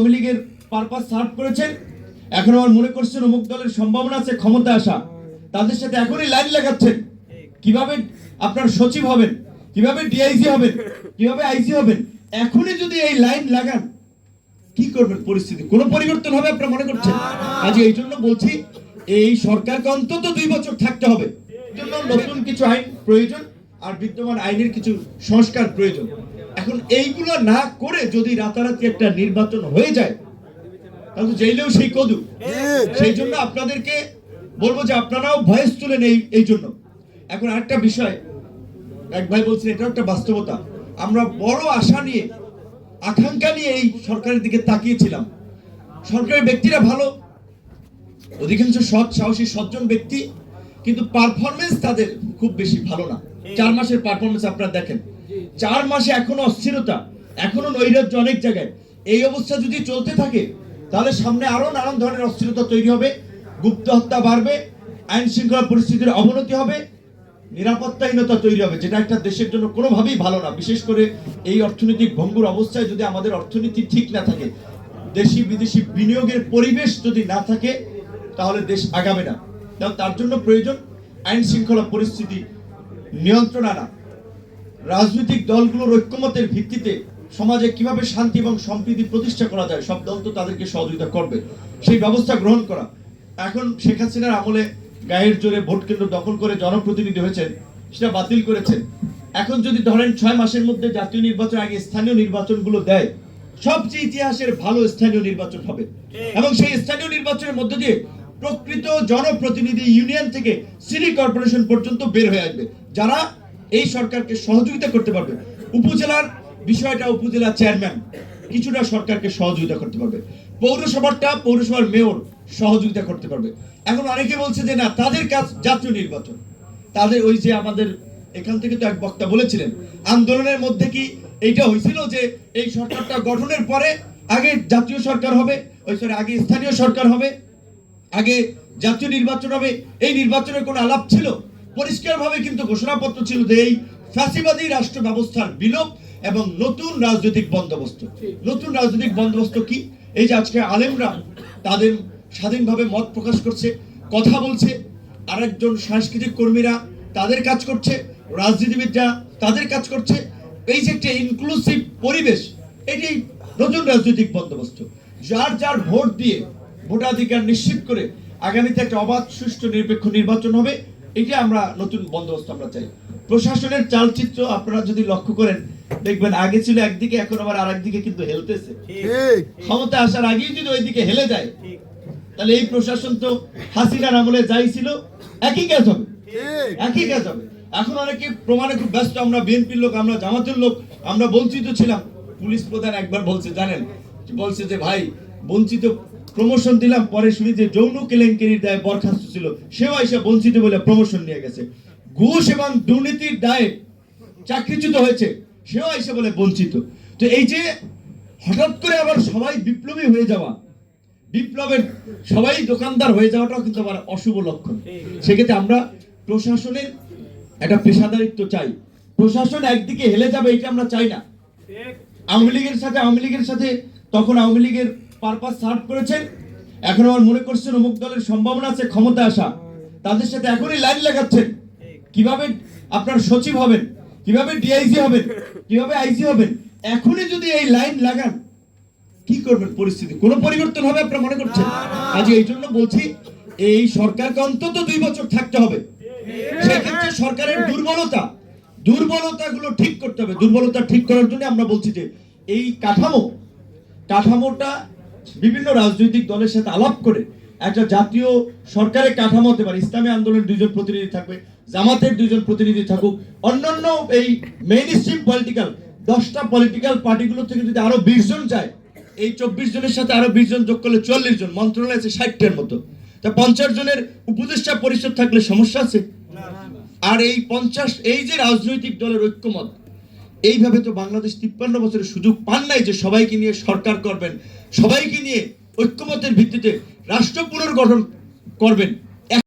আওয়ামী লীগের purpose serve করেছেন। এখন আমার মনে করছেন অমুক দলের সম্ভাবনা আছে ক্ষমতা আসা। তাদের সাথে এখনই লাইন লাগাচ্ছেন। কীভাবে আপনার সচিব হবেন? কীভাবে ডিআইজি হবেন? কীভাবে আইজি হবেন? এখনই যদি এই লাইন লাগান, কি করবেন পরিস্থিতি? কোনো পরিবর্তন হবে আপনারা মনে করছেন? আজ এই জন্য বলছি, এই সরকারকে অন্তত দুই বছর থাকতে হবে। জন্য নতুন কিছু আইন প্রয়োজন আর বিদ্যমান আইনের কিছু সংস্কার প্রয়োজন। এখন এইগুলো না করে যদি রাতারাতি একটা নির্বাচন হয়ে যায় তাহলে জেলেও সেই কদু। সেই জন্য আপনাদেরকে বলব যে আপনারাও ভয়েস তুলেন এই এই জন্য। এখন আরেকটা বিষয় এক ভাই বলছেন এটা একটা বাস্তবতা। আমরা বড় আশা নিয়ে আকাঙ্ক্ষা নিয়ে এই সরকারের দিকে তাকিয়েছিলাম। সরকারের ব্যক্তিরা ভালো অধিকাংশ সৎ সাহসী সজ্জন ব্যক্তি কিন্তু পারফরমেন্স তাদের খুব বেশি ভালো না। চার মাসের পারফরমেন্স আপনারা দেখেন। চার মাসে এখনও অস্থিরতা, এখনও নৈরাজ্য অনেক জায়গায়। এই অবস্থা যদি চলতে থাকে, তাহলে সামনে আরও নানান ধরনের অস্থিরতা তৈরি হবে, গুপ্ত হত্যা বাড়বে, আইন শৃঙ্খলা পরিস্থিতির অবনতি হবে, নিরাপত্তাহীনতা তৈরি হবে, যেটা একটা দেশের জন্য কোনোভাবেই ভালো না। বিশেষ করে এই অর্থনৈতিক ভঙ্গুর অবস্থায় যদি আমাদের অর্থনীতি ঠিক না থাকে, দেশি বিদেশি বিনিয়োগের পরিবেশ যদি না থাকে, তাহলে দেশ আগাবে না। তার জন্য প্রয়োজন আইন শৃঙ্খলা পরিস্থিতি নিয়ন্ত্রণ আনা। রাজনৈতিক দলগুলোর ঐক্যমতের ভিত্তিতে সমাজে কীভাবে শান্তি এবং সম্প্রীতি প্রতিষ্ঠা করা যায়, সব দল তো তাদেরকে সহযোগিতা করবে। সেই ব্যবস্থা গ্রহণ করা। এখন শেখ হাসিনার আমলে গায়ের জোরে ভোট কেন্দ্র দখল করে জনপ্রতিনিধি হয়েছেন, সেটা বাতিল করেছেন। এখন যদি ধরেন ছয় মাসের মধ্যে জাতীয় নির্বাচন আগে স্থানীয় নির্বাচনগুলো দেয়, সবচেয়ে ইতিহাসের ভালো স্থানীয় নির্বাচন হবে। এবং সেই স্থানীয় নির্বাচনের মধ্য দিয়ে প্রকৃত জনপ্রতিনিধি ইউনিয়ন থেকে সিটি কর্পোরেশন পর্যন্ত বের হয়ে আসবে। যারা এই সরকারকে সহযোগিতা করতে পারবে। উপজেলার বিষয়টা উপজেলা চেয়ারম্যান, কিছুটা সরকারকে সহযোগিতা করতে পারবে। পৌরসভাটা পৌরসভার মেয়র সহযোগিতা করতে পারবে। এখন অনেকে বলছে যে না, তাদের কাজ জাতীয় নির্বাচন। তাদের ওই যে আমাদের এখান থেকে তো এক বক্তা বলেছিলেন, আন্দোলনের মধ্যে কি এইটা হয়েছিল যে এই সরকারটা গঠনের পরে আগে জাতীয় সরকার হবে, ওই সরি আগে স্থানীয় সরকার হবে, আগে জাতীয় নির্বাচন হবে, এই নির্বাচনের কোনো আলাপ ছিল? পরিষ্কারভাবে কিন্তু ঘোষণাপত্র ছিল যে এই ফ্যাসিবাদী রাষ্ট্র ব্যবস্থার বিলোপ এবং নতুন রাজনৈতিক বন্দোবস্ত। নতুন রাজনৈতিক বন্দোবস্ত কি? এই যে আজকে আলেমরা তাদের স্বাধীনভাবে মত প্রকাশ করছে, কথা বলছে, আরেকজন সাংস্কৃতিক কর্মীরা তাদের কাজ করছে, রাজনীতিবিদরা তাদের কাজ করছে। এই যে একটা ইনক্লুসিভ পরিবেশ, এটি নতুন রাজনৈতিক বন্দোবস্ত। যার যার ভোট দিয়ে ভোটাধিকার নিশ্চিত করে আগামীতে একটা অবাধ, সুষ্ঠু, নিরপেক্ষ নির্বাচন হবে। এটা আমরা নতুন বন্দোবস্ত আমরা চাই। প্রশাসনের চালচিত্র আপনারা যদি লক্ষ্য করেন দেখবেন আগে ছিল একদিকে এখন আবার আরেকদিকে কিন্তু হেলতেছে। ক্ষমতা আসার আগেই যদি ওইদিকে হেলে যায় তাহলে এই প্রশাসন তো হাসিনার আমলে যাই ছিল একই কাজ হবে। একই কাজ হবে। এখন অনেকে প্রমাণে খুব ব্যস্ত আমরা বিএনপির লোক আমরা জামাতের লোক আমরা বঞ্চিত ছিলাম। পুলিশ প্রধান একবার বলছে জানেন? বলছে যে ভাই বঞ্চিত প্রমোশন দিলাম, পরে শুনি যে যৌন কেলেঙ্কারির দায়ে বরখাস্ত ছিল, সেও এসে বঞ্চিত বলে প্রমোশন নিয়ে গেছে। ঘুষ এবং দুর্নীতির দায়ে চাকরিচ্যুত হয়েছে, সেও এসে বলে বঞ্চিত। তো এই যে হঠাৎ করে আবার সবাই বিপ্লবী হয়ে যাওয়া, বিপ্লবের সবাই দোকানদার হয়ে যাওয়াটাও কিন্তু আবার অশুভ লক্ষণ। সেক্ষেত্রে আমরা প্রশাসনের একটা পেশাদারিত্ব চাই। প্রশাসন একদিকে হেলে যাবে, এটা আমরা চাই না। আওয়ামী লীগের সাথে, আওয়ামী লীগের সাথে, তখন আওয়ামী লীগের পারপাস সার্ভ করেছেন। এখন আমার মনে করছেন অমুক দলের সম্ভাবনা আছে ক্ষমতা আসা। তাদের সাথে এখনই লাইন লাগাচ্ছেন। কীভাবে আপনার সচিব হবেন? কীভাবে ডিআইজি হবেন? কীভাবে আইজি হবেন? এখনই যদি এই লাইন লাগান, কি করবেন পরিস্থিতি? কোনো পরিবর্তন হবে আপনারা মনে করছেন? আজ এই জন্য বলছি, এই সরকারকে অন্তত দুই বছর থাকতে হবে। সেক্ষেত্রে সরকারের দুর্বলতা, দুর্বলতাগুলো ঠিক করতে হবে। দুর্বলতা ঠিক করার জন্য আমরা বলছি যে, এই কাঠামো, কাঠামোটা বিভিন্ন রাজনৈতিক দলের সাথে আলাপ করে একটা জাতীয় সরকারের কাঠামো হতে পারে। ইসলামী আন্দোলনের দুইজন প্রতিনিধি থাকবে, জামাতের দুইজন প্রতিনিধি থাকুক, অন্যান্য এই মেইন স্ট্রিম পলিটিক্যাল দশটা পলিটিক্যাল পার্টিগুলো থেকে যদি আরও বিশ জন যায়, এই চব্বিশ জনের সাথে আরও বিশ জন যোগ করলে চল্লিশ জন, মন্ত্রণালয় আছে ষাটটার মতো। তা পঞ্চাশ জনের উপদেষ্টা পরিষদ থাকলে সমস্যা আছে? আর এই পঞ্চাশ, এই যে রাজনৈতিক দলের ঐক্যমত এইভাবে তো বাংলাদেশ তিপ্পান্ন বছরের সুযোগ পান নাই যে সবাইকে নিয়ে সরকার করবেন, সবাইকে নিয়ে ঐক্যমতের ভিত্তিতে রাষ্ট্র পুনর্গঠন করবেন।